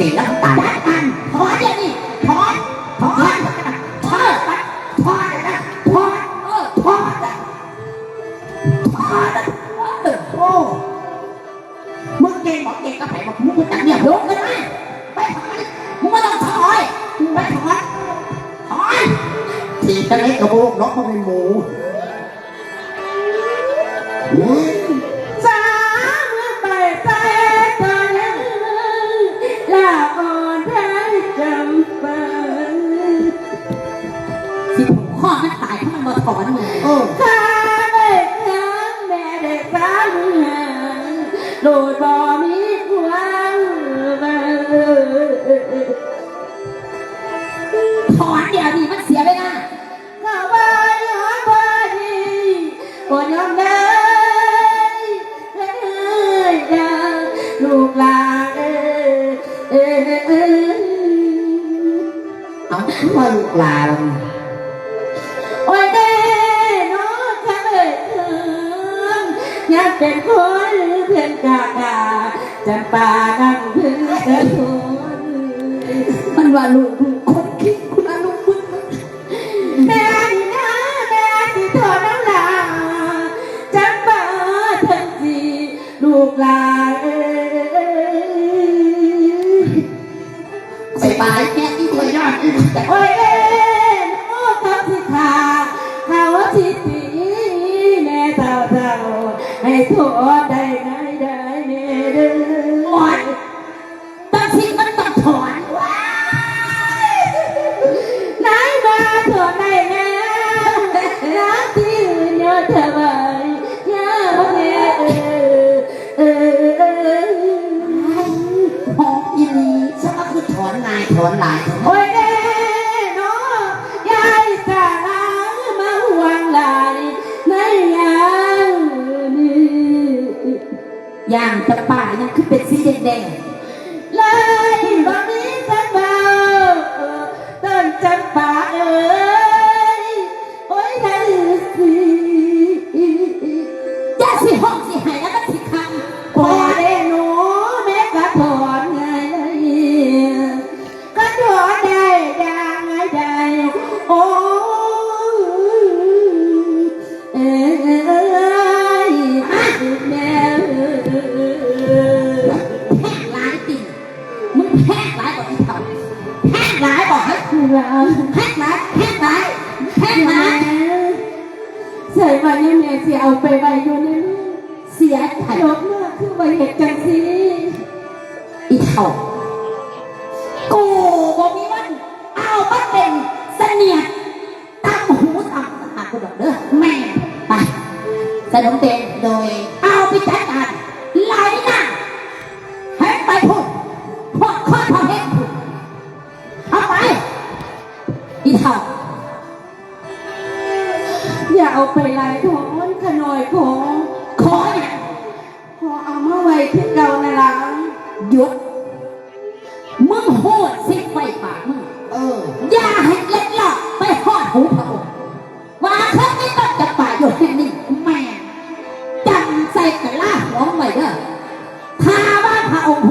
ตีแล้วตายจัดการถอนเดี๋ยวนี้ถอนถอนถอนถอนนะถอนเออถอนะถอนนะเออโอ้มึงเก่งบอกเก่งก็ไปบอกมึงกูจับเนี่ยยกกันไหมไปถอนมึงไม่ต้องถอยไปถอนถอนทีจะเล็กกระโบกนกมันเป็นหมูส เพราะมันมาถอนมึงเออข้าได้ทั้งแม่ได้ทั้งหางโดยบ่มีความเบอถอนเดี๋ยวนี้มันเสียเวลาข้าว่าย้อนบ่ดีบ่ยอมได้เอ้ยเด้อลูกหลานเอ้ยเอ้ยเอ้ยเอาว่าลูกหลานโยากเป็นคนเพื่อนกากาจำปาดังพึ่งกระทุนมันว่าลูกลูกคนคิดคุณว่าลูกมึงแม่นี่นะแม่ที่ทอน้ำลาจำปาทำดีลูกลาเอ้ยใส่ปแค่ที่ตัวยอดอีกแต่โอ้ย ให้โทษได้ไงได้แม่เด้โอ๊อยต้องสิมันต้องถอนว้ายไหนมาโทษได้แม่รักที่อื่นเยอะเท่าไหร่ยาวแม่เออเออเออหอมอีหลีฉันก็คือถอนนายถอนหลายโอ้ย ย่างตะป่ายังคือเป็นสีแดงเลยบางนี้ฉันเบาต้นจำปา บอกให้คือเราแพกหลายแพกหลายแพกหลายใส่วันนี้แม่สิเอาไปไว้อยู่ในมือเสียใจยกเมื่อคือไว้เหตุจังสิอีเท่ากูบอกมีวันเอามาเป็นเสนียดตั้งหูตั้งตากูดอกเด้อแม่ไปสนมเต็นโดยเอาไปจัดการ อีถักอย่าเอาไปลายท้อนขนอยของขอขอเอามาไว้ที่เก่าในหลังหยุดมึงโหดสิไฟปากมึงเออ อย่าให้เล็ดลอไปหอดหูเขาว่าเขาไม่ต้องจะป่าอยู่แค่นี้แม่จังใส่กระลาห้องไว้เด้อถ้าว่าพระองค์